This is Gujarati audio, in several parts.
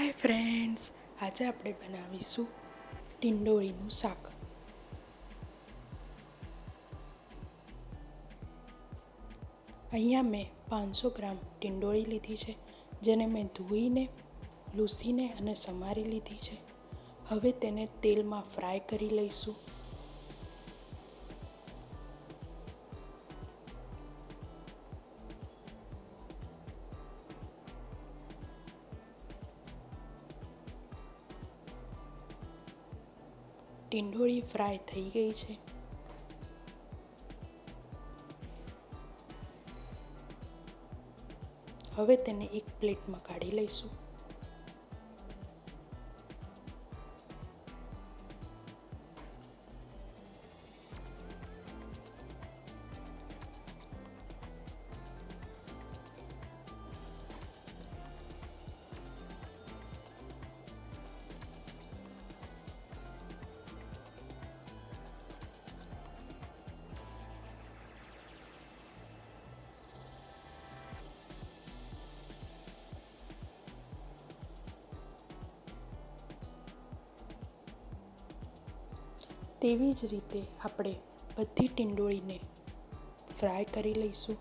હાય ફ્રેન્ડ્સ આજે આપણે બનાવીશું ટીંડોળીનું શાક. અહીંયા મેં પાંચસો ગ્રામ ટીંડોળી લીધી છે, જેને મેં ધોઈને, લૂસીને અને સમારી લીધી છે. હવે તેને તેલમાં ફ્રાય કરી લઈશું. ટીંડોળી ફ્રાય થઈ ગઈ છે. હવે તેને એક પ્લેટમાં કાઢી લઈશું. તેવી જ રીતે આપણે બધી ટીંડોળીને ફ્રાય કરી લઈશું.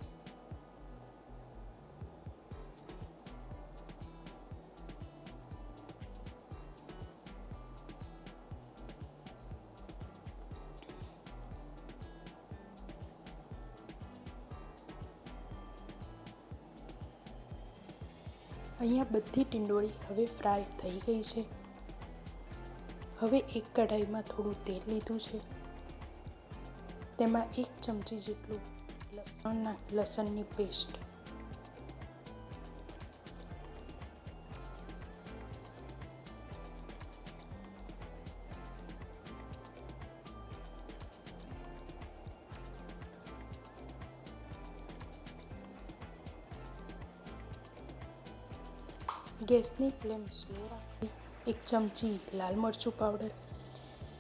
અહીંયા બધી ટીંડોળી હવે ફ્રાય થઈ ગઈ છે. હવે એક કઢાઈમાં થોડું તેલ લીધું છે. તેમાં એક ચમચી જેટલું લસણના, લસણની પેસ્ટ. ગેસની ફ્લેમ સ્લો રાખવી એક ચમચી લાલ મરચું પાવડર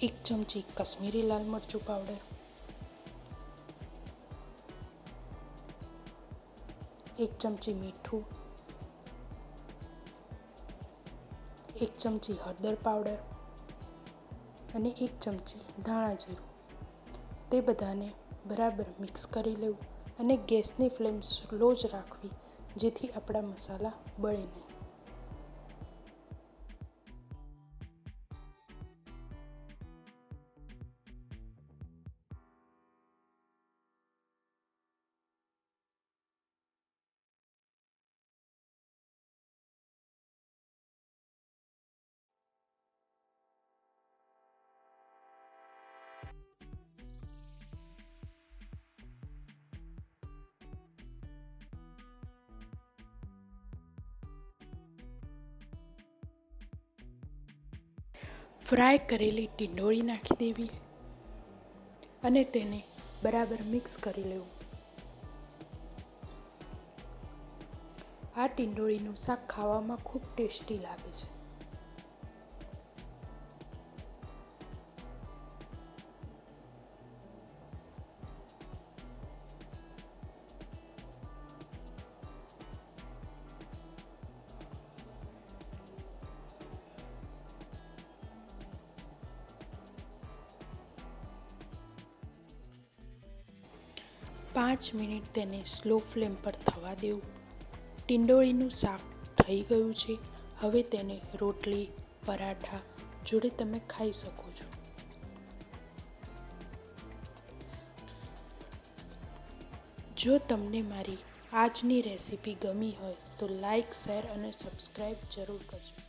એક ચમચી કશ્મીરી લાલ મરચું પાવડર એક ચમચી મીઠું, એક ચમચી હળદર પાવડર અને એક ચમચી ધાણા જીરું. તે બધાને બરાબર મિક્સ કરી લેવું અને ગેસની ફ્લેમ સ્લો જ રાખવી જેથી આપણા મસાલા બળે નહીં. ફ્રાય કરેલી ટીંડોળી નાખી દેવી અને તેને બરાબર મિક્સ કરી લેવું. આ ટીંડોળીનું શાક ખાવામાં ખૂબ ટેસ્ટી લાગે છે. પાંચ મિનિટ તેને સ્લો ફ્લેમ પર થવા દેવું. ટીંડોળીનું શાક થઈ ગયું છે. હવે તેને રોટલી, પરાઠા જોડે તમે ખાઈ શકો છો. જો તમને મારી આજની રેસીપી ગમી હોય તો લાઈક, શેર અને સબસ્ક્રાઈબ જરૂર કરજો.